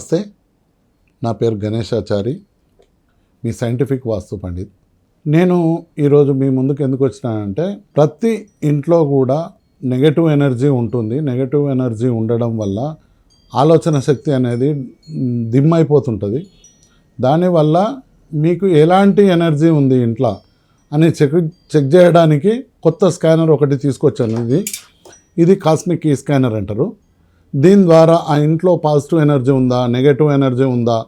నమస్తే. నా పేరు గణేశాచారి. మీ సైంటిఫిక్ వాస్తు పండిత్. నేను ఈరోజు మీ ముందుకు ఎందుకు వచ్చినానంటే ప్రతి ఇంట్లో కూడా నెగటివ్ ఎనర్జీ ఉంటుంది. నెగటివ్ ఎనర్జీ ఉండడం వల్ల ఆలోచన శక్తి అనేది దిమ్ అయిపోతుంటుంది దానివల్ల మీకు ఎలాంటి ఎనర్జీ ఉంది ఇంట్లో అని చెక్ చెక్ చేయడానికి కొత్త స్కానర్ ఒకటి తీసుకొచ్చాను ఇది. ఇది కాస్మిక్ ఈ స్కానర్ అంటారు. దీని ద్వారా ఆ ఇంట్లో పాజిటివ్ ఎనర్జీ ఉందా? నెగటివ్ ఎనర్జీ ఉందా?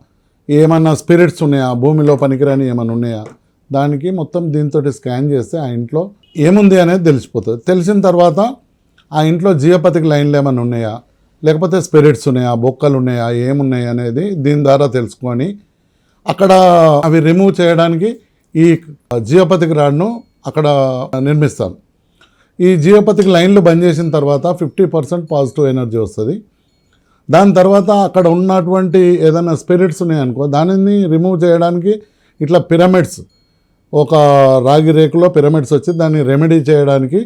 ఏమన్నా స్పిరిట్స్ ఉన్నాయా? భూమిలో పనికిరాని ఏమైనా ఉన్నాయా? దానికి మొత్తం దీంతో స్కాన్ చేస్తే ఆ ఇంట్లో ఏముంది అనేది తెలిసిపోతుంది. తెలిసిన తర్వాత ఆ ఇంట్లో జియోపతికి లైన్లు ఏమైనా ఉన్నాయా? లేకపోతే స్పిరిట్స్ ఉన్నాయా? బొక్కలు ఉన్నాయా? ఏమున్నాయి అనేది దీని ద్వారా తెలుసుకొని అక్కడ అవి రిమూవ్ చేయడానికి ఈ జియోపతికి రాడ్ను అక్కడ నిర్మిస్తాను ఈ జియోపతికి లైన్లు బంద్ చేసిన తర్వాత ఫిఫ్టీ పర్సెంట్ పాజిటివ్ ఎనర్జీ వస్తుంది. దాని తర్వాత అక్కడ ఉన్నటువంటి ఏదైనా స్పిరిట్స్ ఉన్నాయనుకో దానిని రిమూవ్ చేయడానికి ఇట్లా పిరమిడ్స్ ఒక రాగి రేకులో పిరమిడ్స్ వచ్చి దాన్ని రెమెడీ చేయడానికి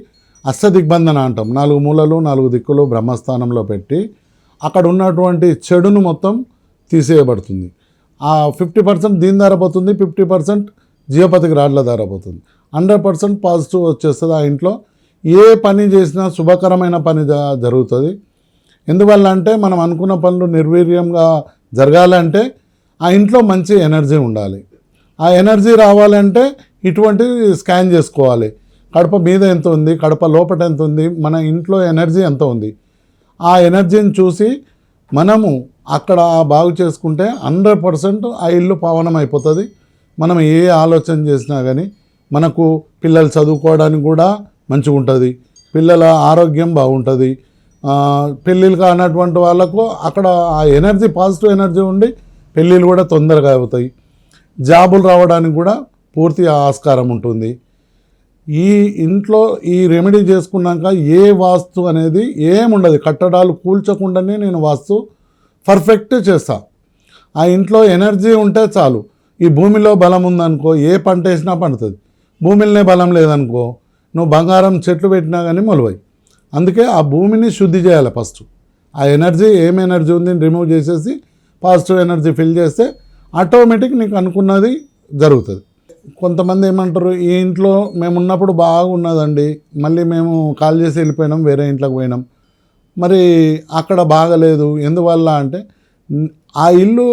అష్టదిగ్బంధన అంటాం. నాలుగు మూలలు నాలుగు దిక్కులు బ్రహ్మస్థానంలో పెట్టి అక్కడ ఉన్నటువంటి చెడును మొత్తం తీసేయబడుతుంది. ఆ ఫిఫ్టీ పర్సెంట్ దీని ద్వారా పోతుంది ఫిఫ్టీ పర్సెంట్ జియోపతికి రాడ్ల ద్వారా పోతుంది. హండ్రెడ్ పర్సెంట్ పాజిటివ్ వచ్చేస్తుంది ఆ ఇంట్లో. ఏ పని చేసినా శుభకరమైన పని జరుగుతుంది. ఎందువల్ల అంటే మనం అనుకున్న పనులు నిర్వీర్యంగా జరగాలంటే ఆ ఇంట్లో మంచి ఎనర్జీ ఉండాలి. ఆ ఎనర్జీ రావాలంటే ఇటువంటి స్కాన్ చేసుకోవాలి. కడప మీద ఎంత ఉంది కడప లోపట ఎంత ఉంది మన ఇంట్లో ఎనర్జీ ఎంత ఉంది. ఆ ఎనర్జీని చూసి మనము అక్కడ బాగు చేసుకుంటే హండ్రెడ్ పర్సెంట్ ఆ ఇల్లు పవనం అయిపోతుంది మనం ఏ ఆలోచన చేసినా కానీ మనకు పిల్లలు చదువుకోవడానికి కూడా మంచిగా ఉంటుంది పిల్లల ఆరోగ్యం బాగుంటుంది. పెళ్ళిళ్ళు కానటువంటి వాళ్ళకు అక్కడ ఆ ఎనర్జీ పాజిటివ్ ఎనర్జీ ఉండి పెళ్ళిళ్ళు కూడా తొందరగా అవుతాయి. జాబులు రావడానికి కూడా పూర్తి ఆస్కారం ఉంటుంది. ఈ ఇంట్లో ఈ రెమెడీ చేసుకున్నాక ఏ వాస్తు అనేది ఏముండదు. కట్టడాలు కూల్చకుండానే నేను వాస్తు పర్ఫెక్ట్ చేస్తా. ఆ ఇంట్లో ఎనర్జీ ఉంటే చాలు. ఈ భూమిలో బలం ఉందనుకో ఏ పంట వేసినా పండుతుంది. భూమిలోనే బలం లేదనుకో నువ్వు బంగారం చెట్లు పెట్టినా కానీ మొలవై అందుకే ఆ భూమిని శుద్ధి చేయాలి ఫస్ట్. ఆ ఎనర్జీ ఏం ఎనర్జీ ఉంది రిమూవ్ చేసేసి పాజిటివ్ ఎనర్జీ ఫిల్ చేస్తే ఆటోమేటిక్ నీకు అనుకున్నది జరుగుతుంది. కొంతమంది ఏమంటారు ఈ ఇంట్లో మేము ఉన్నప్పుడు బాగున్నదండి మళ్ళీ మేము కాల్ చేసి వెళ్ళిపోయినాం వేరే ఇంట్లోకి పోయినాం. మరి అక్కడ బాగలేదు ఎందువల్ల? అంటే ఆ ఇల్లు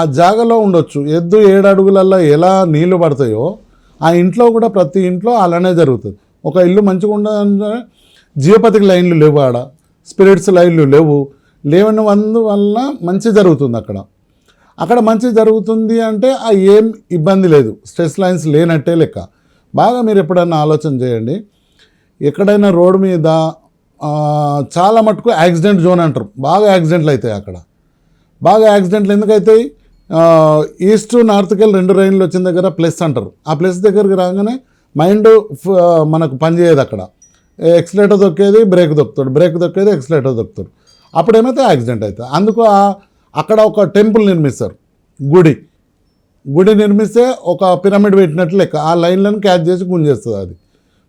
ఆ జాగలో ఉండొచ్చు. ఎద్దు ఏడు అడుగులలో ఎలా నీళ్ళు పడతాయో ఆ ఇంట్లో కూడా ప్రతి ఇంట్లో అలానే జరుగుతుంది. ఒక ఇల్లు మంచిగా ఉండదంటే జియోపతిక్ లైన్లు లేవు ఆడ. స్పిరిట్స్ లైన్లు లేవు. లేవని వల్ల మంచి జరుగుతుంది అక్కడ. అక్కడ మంచి జరుగుతుంది అంటే ఆ ఏం ఇబ్బంది లేదు. స్ట్రెస్ లైన్స్ లేనట్టే లెక్క. బాగా మీరు ఎప్పుడైనా ఆలోచన చేయండి. ఎక్కడైనా రోడ్డు మీద చాలా మటుకు యాక్సిడెంట్ జోన్ అంటారు. బాగా యాక్సిడెంట్లు అవుతాయి అక్కడ. బాగా యాక్సిడెంట్లు ఎందుకైతాయి? ఈస్ట్ నార్త్కి వెళ్ళి రెండు రైన్లు వచ్చిన దగ్గర ప్లస్ అంటారు. ఆ ప్లస్ దగ్గరికి రాగానే మైండ్ మనకు పనిచేయదు అక్కడ. ఎక్సలేటర్ దొక్కేది బ్రేక్ దొక్కుతాడు. బ్రేక్ దొక్కేది ఎక్సలేటర్ దొక్కుతాడు. అప్పుడు ఏమైతే యాక్సిడెంట్ అవుతుంది. అందుకు అక్కడ ఒక టెంపుల్ నిర్మిస్తారు. గుడి. గుడి నిర్మిస్తే ఒక పిరమిడ్ పెట్టినట్లు లెక్క. ఆ లైన్లను క్యాచ్ చేసి గుంజేస్తుంది అది.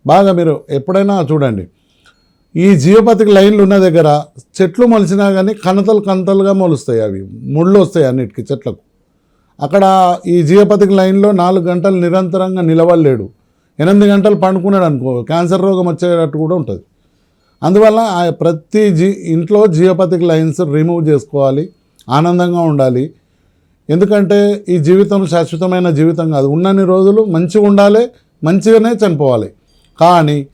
బాగా మీరు ఎప్పుడైనా చూడండి. ఈ జియోపతికి లైన్లు ఉన్న దగ్గర చెట్లు మొలిచినా కానీ కణతలు కణతలుగా మొలుస్తాయి అవి. ముళ్ళు వస్తాయి అన్నిటికీ చెట్లకు. అక్కడ ఈ జియోపతికి లైన్లో నాలుగు గంటలు నిరంతరంగా నిలవలేడు. ఎనిమిది గంటలు పండుకున్నాడు అనుకో క్యాన్సర్ రోగం వచ్చేటట్టు కూడా ఉంటుంది. అందువల్ల ఆ ప్రతి జీ ఇంట్లో జియోపతిక్ లైన్స్ రిమూవ్ చేసుకోవాలి ఆనందంగా ఉండాలి. ఎందుకంటే ఈ జీవితం శాశ్వతమైన జీవితం కాదు. ఉన్నన్ని రోజులు మంచిగా ఉండాలి మంచిగానే చనిపోవాలి. కానీ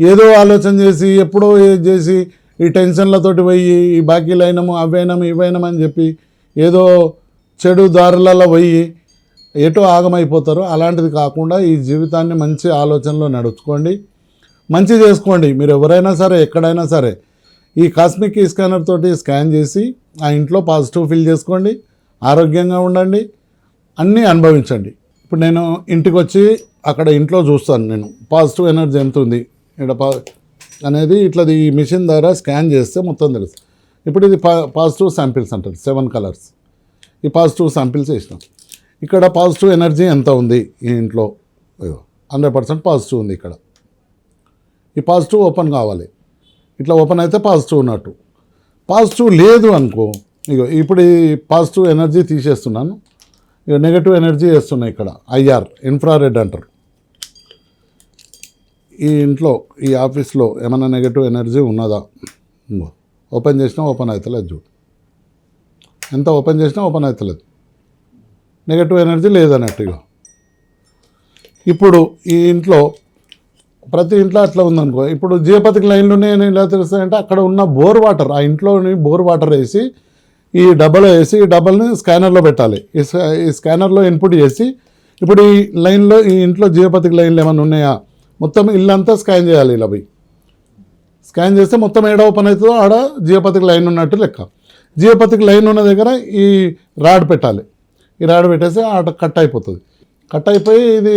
ఏదో ఆలోచన చేసి ఎప్పుడో ఏది చేసి ఈ టెన్షన్లతోటి పోయి ఈ బాకీలు అయినాము అవైనాము చెప్పి ఏదో చెడు దారులలో పోయి ఎటో ఆగమైపోతారో అలాంటిది కాకుండా ఈ జీవితాన్ని మంచి ఆలోచనలో నడుచుకోండి. మంచి చేసుకోండి. మీరు ఎవరైనా సరే ఎక్కడైనా సరే ఈ కాస్మిక్ ఈ స్కానర్ తోటి స్కాన్ చేసి ఆ ఇంట్లో పాజిటివ్ ఫీల్ చేసుకోండి. ఆరోగ్యంగా ఉండండి. అన్నీ అనుభవించండి. ఇప్పుడు నేను ఇంటికి వచ్చి అక్కడ ఇంట్లో చూస్తాను నేను. పాజిటివ్ ఎనర్జీ ఎంత ఉంది? ఇక్కడ పా అనేది ఇట్లా ఈ మిషన్ ద్వారా స్కాన్ చేస్తే మొత్తం తెలుసు. ఇప్పుడు ఇది పా పాజిటివ్ శాంపిల్స్ అంటారు సెవెన్ కలర్స్. ఈ పాజిటివ్ శాంపిల్స్ వేసినాం. ఇక్కడ పాజిటివ్ ఎనర్జీ ఎంత ఉంది ఈ ఇంట్లో? హండ్రెడ్ పర్సెంట్ పాజిటివ్ ఉంది ఇక్కడ. ఈ పాజిటివ్ ఓపెన్ కావాలి. ఇట్లా ఓపెన్ అయితే పాజిటివ్ ఉన్నట్టు. పాజిటివ్ లేదు అనుకో ఇగో ఇప్పుడు ఈ పాజిటివ్ ఎనర్జీ తీసేస్తున్నాను. ఇక నెగటివ్ ఎనర్జీ వేస్తున్నాయి ఇక్కడ ఐఆర్ ఇన్ఫ్రారెడ్ అంటారు. ఈ ఇంట్లో ఈ ఆఫీస్లో ఏమైనా నెగటివ్ ఎనర్జీ ఉన్నదా? ఓపెన్ చేసినా ఓపెన్ అవుతలేదు చూడు. ఎంత ఓపెన్ చేసినా ఓపెన్ అవుతలేదు నెగటివ్ ఎనర్జీ లేదన్నట్టుగా ఇప్పుడు ఈ ఇంట్లో ప్రతి ఇంట్లో అట్లా ఉందనుకో ఇప్పుడు జియోపతికి లైన్లు ఉన్నాయని ఎలా తెలుస్తాయంటే అక్కడ ఉన్న బోర్ వాటర్ ఆ ఇంట్లోని బోర్ వాటర్ వేసి ఈ డబ్బలో వేసి ఈ డబ్బల్ని స్కానర్లో పెట్టాలి. ఈ ఈ స్కానర్లో ఇన్పుట్ చేసి ఇప్పుడు ఈ లైన్లో ఈ ఇంట్లో జియోపతికి లైన్లు ఏమైనా ఉన్నాయా? మొత్తం ఇల్లంతా స్కాన్ చేయాలి ఇలా పోయి. స్కాన్ చేస్తే మొత్తం ఏడ ఓపెన్ అవుతుందో ఆడ జియోపతికి లైన్ ఉన్నట్టు లెక్క. జియోపతికి లైన్ ఉన్న దగ్గర ఈ రాడ్ పెట్టాలి. ఈ రాడ్ పెట్టేస్తే ఆడ కట్ అయిపోతుంది. కట్ అయిపోయి ఇది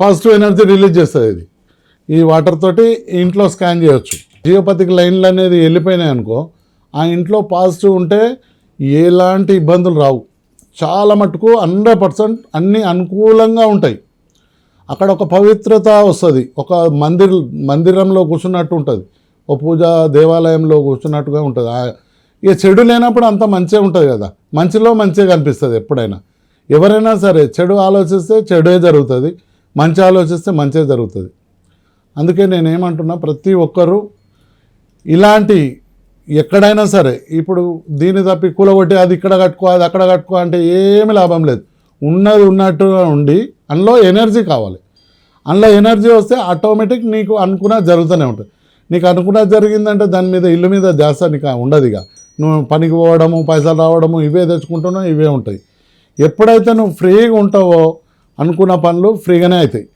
పాజిటివ్ ఎనర్జీ రిలీజ్ చేస్తుంది ఇది. ఈ వాటర్ తోటి ఇంట్లో స్కాన్ చేయొచ్చు. జియోపతిక్ లైన్లు అనేది వెళ్ళిపోయినాయి అనుకో ఆ ఇంట్లో పాజిటివ్ ఉంటే ఎలాంటి ఇబ్బందులు రావు. చాలా మటుకు హండ్రెడ్ పర్సెంట్ అన్నీ అనుకూలంగా ఉంటాయి. అక్కడ ఒక పవిత్రత వస్తుంది. ఒక మందిర్ మందిరంలో కూర్చున్నట్టు ఉంటుంది. ఒక పూజ దేవాలయంలో కూర్చున్నట్టుగా ఉంటుంది. ఇక చెడు లేనప్పుడు అంత మంచిగా ఉంటుంది కదా. మంచిలో మంచిగా కనిపిస్తుంది ఎప్పుడైనా. ఎవరైనా సరే చెడు ఆలోచిస్తే చెడే జరుగుతుంది మంచి ఆలోచిస్తే మంచే జరుగుతుంది. అందుకే నేనేమంటున్నా ప్రతి ఒక్కరూ ఇలాంటి ఎక్కడైనా సరే ఇప్పుడు దీన్ని తప్పి కూలగొట్టి అది ఇక్కడ కట్టుకో అది అక్కడ కట్టుకో అంటే ఏమి లాభం లేదు. ఉన్నది ఉన్నట్టుగా ఉండి అందులో ఎనర్జీ కావాలి. అందులో ఎనర్జీ వస్తే ఆటోమేటిక్ నీకు అనుకున్న జరుగుతూనే ఉంటుంది. నీకు అనుకున్న జరిగిందంటే దాని మీద ఇల్లు మీద ధ్యాస నీకు ఉండదు ఇక. నువ్వు పనికి పోవడము పైసలు రావడము ఇవే తెచ్చుకుంటున్నావు ఇవే ఉంటాయి. ఎప్పుడైతే నువ్వు ఫ్రీగా ఉంటావో అనుకున్న పనులు ఫ్రీగానే అవుతాయి.